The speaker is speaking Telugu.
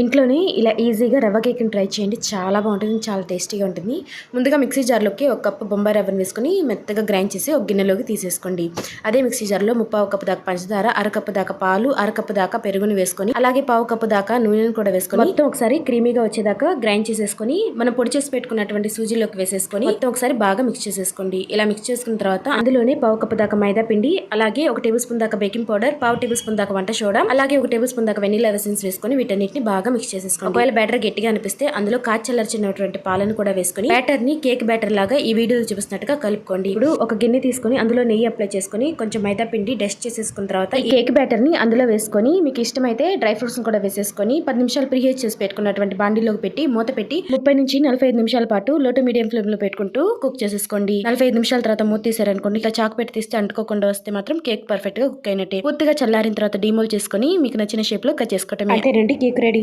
ఇంట్లోనే ఇలా ఈజీగా రవ్వ కేక్ని ట్రై చేయండి. చాలా బాగుంటుంది చాలా టేస్టీగా ఉంటుంది. ముందుగా మిక్సీ జార్లోకి ఒక కప్పు బొంబాయి రవ్వను వేసుకొని మెత్తగా గ్రైండ్ చేసి ఒక గిన్నెలోకి తీసేసుకోండి. అదే మిక్సీ జార్లో ముప్పావు కప్పు దాకా పంచదార అరకప్పు దాకా పాలు అరకప్పు దాకా పెరుగుని వేసుకొని అలాగే పావు కప్పు దాకా నూనెను కూడా వేసుకొని మొత్తం ఒకసారి క్రీమీగా వచ్చేదాకా గ్రైండ్ చేసేసుకొని మనం పొడి చేసి పెట్టుకున్నటువంటి సూజీలోకి వేసేసుకొని మొత్తం ఒకసారి బాగా మిక్స్ చేసేసుకోండి. ఇలా మిక్స్ చేసుకున్న తర్వాత అందులోనే పావు కప్పు దాకా మైదా పిండి అలాగే ఒక టేబుల్ స్పూన్ దాకా బేకింగ్ పౌడర్ పావు టేబుల్ స్పూన్ దాకా వంట సోడా అలాగే ఒక టేబుల్ స్పూన్ దాకా వెనీలా ఎసెన్స్ వేసుకొని వీటన్నిటిని బాగా మిక్స్ చేసేసుకోండి. ఒకవేళ బ్యాటర్ గట్టిగా అనిపిస్తే అందులో కాచల్లార్చినటువంటి పాలను కూడా వేసుకొని బ్యాటర్ని కేక్ బ్యాటర్ లాగా ఈ వీడియోలో చూపిస్తున్నట్టుగా కలుపుకోండి. ఇప్పుడు ఒక గిన్నె తీసుకొని అందులో నెయ్యి అప్లై చేసుకొని కొంచెం మైదా పిండి డస్ట్ చేసేసుకున్న తర్వాత ఈ కేక్ బ్యాటర్ని అందులో వేసుకొని మీకు ఇష్టమైతే డ్రై ఫ్రూట్స్ కూడా వేసేసుకొని పది నిమిషాలు ప్రీహీట్ చేసి పెట్టుకున్నటువంటి బాండీలోకి పెట్టి మూత పెట్టి ముప్పై నుంచి నలభై ఐదు నిమిషాల పాటు లో టు మీడియం ఫ్లేమ్లో పెట్టుకుంటూ కుక్ చేసేసుకోండి. నలభై ఐదు నిమిషాల తర్వాత మూత తీసారనుకోండి ఇట్లా చాకు పెట్టి తీస్తే అంటుకోకుండా వస్తే మాత్రం కేక్ పర్ఫెక్ట్గా కుక్ అయినట్టే. పూర్తిగా చల్లారిన తర్వాత డిమోల్ చేసుకొని మీకు నచ్చిన షేప్లో కట్ చేసుకోవటం అంతేనండి కేక్ రెడీ